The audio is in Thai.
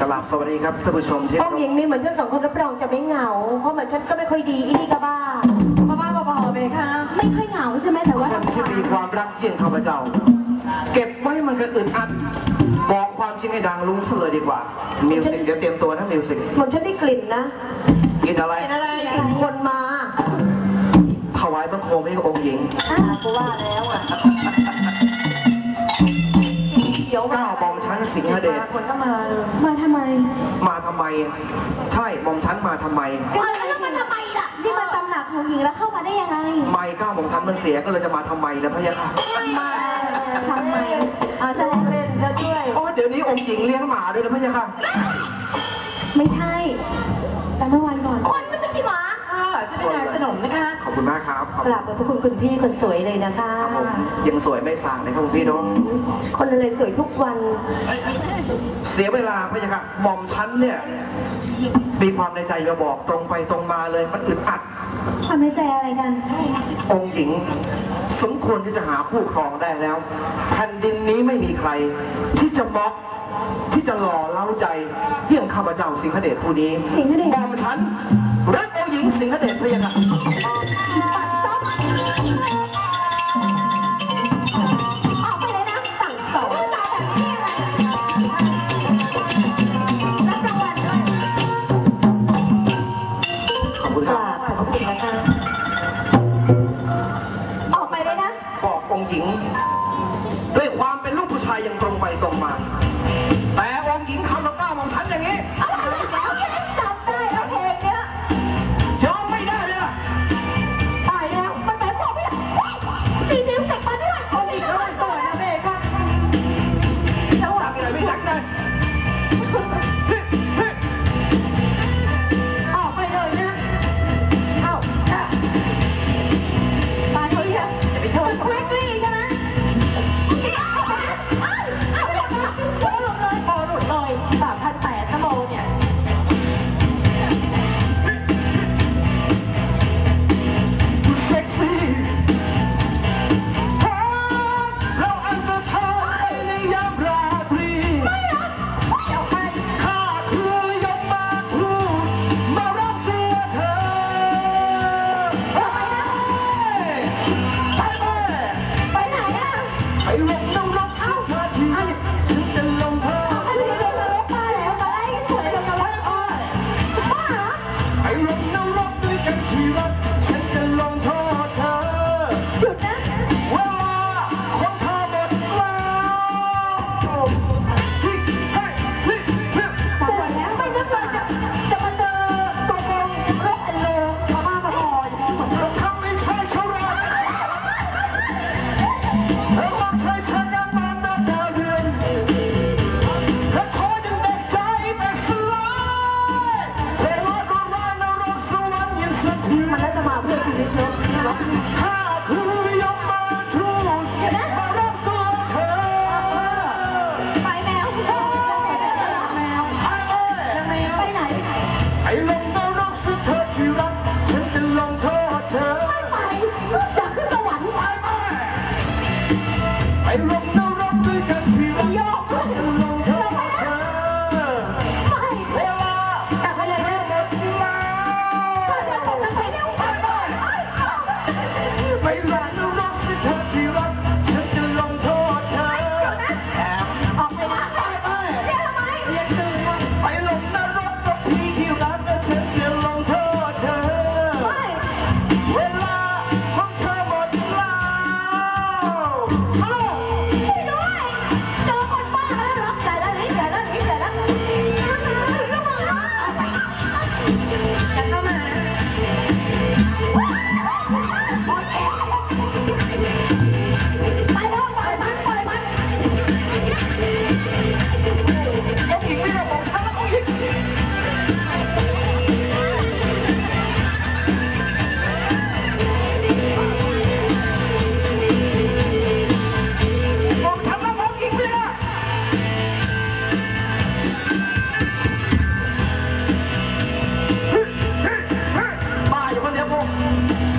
กราบสวัสดีครับท่านผู้ชมที่องค์หญิงนี่เหมือนฉันสองคนรับรองจะไม่เหงา เพราะเหมือนฉันก็ไม่ค่อยดีอีนี่ก็บ้าบ้าบ้าบอๆไปค่ะ ไม่ค่อยเหงาใช่ไหมแต่ว่าคนที่มีความรักเยี่ยงข้าพเจ้า เก็บไว้มันก็อึดอัดบอกความจริงให้ดังลุงเสลยดีกว่า มิวสิกเดี๋ยวเตรียมตัวนะมิวสิกเหมือนฉันได้กลิ่นนะกินอะไรเป็นอะไรกลิ่นคนมาถวายบังคมให้องค์หญิงอะกูว่าแล้วอะ สิงหเดชคนก็มาเลยมาทำไม มาทำไม ใช่บอมชั้นมาทำไม ก็แล้วมันทำไมล่ะ นี่มันตำหนักของหญิงแล้วเข้ามาได้ยังไง ไม่เก้าบอมชั้นมันเสียก็เลยจะมาทำไมแล้วพะยะค่ะมาทำไมอ่าแสดงเล่นจะช่วย อ๋อเดี๋ยวนี้องค์หญิงเลี้ยงหมาด้วยนะพะยะค่ะ ไม่ใช่แต่เมื่อวันก่อน กครับขอบกคุณราบขอบพระคุณคุณพี่คนสวยเลยนะคะครับผมยังสวยไม่สั่งเลยครับคุณพี่เน้องคนอะไรสวยทุกวัน เสียเวลาพะยะค่ะหม่อมชั้นเนี่ยมีความในใจจะบอกตรงไปตรงมาเลยมันอึดอัดความในใจอะไรกัน องค์หญิง สมควรที่จะหาคู่ครองได้แล้วแผ่นดินนี้ไม่มีใคร ที่จะม็อกที่จะหล่อเล้าใจ เยี่ยมข้าพเจ้าสิงหเดชผู้นี้สิงหเดชบอมฉันรักองค์หญิงสิงหเดชพระยาค่ะ ปเร็วไปไปไปลงนรก Música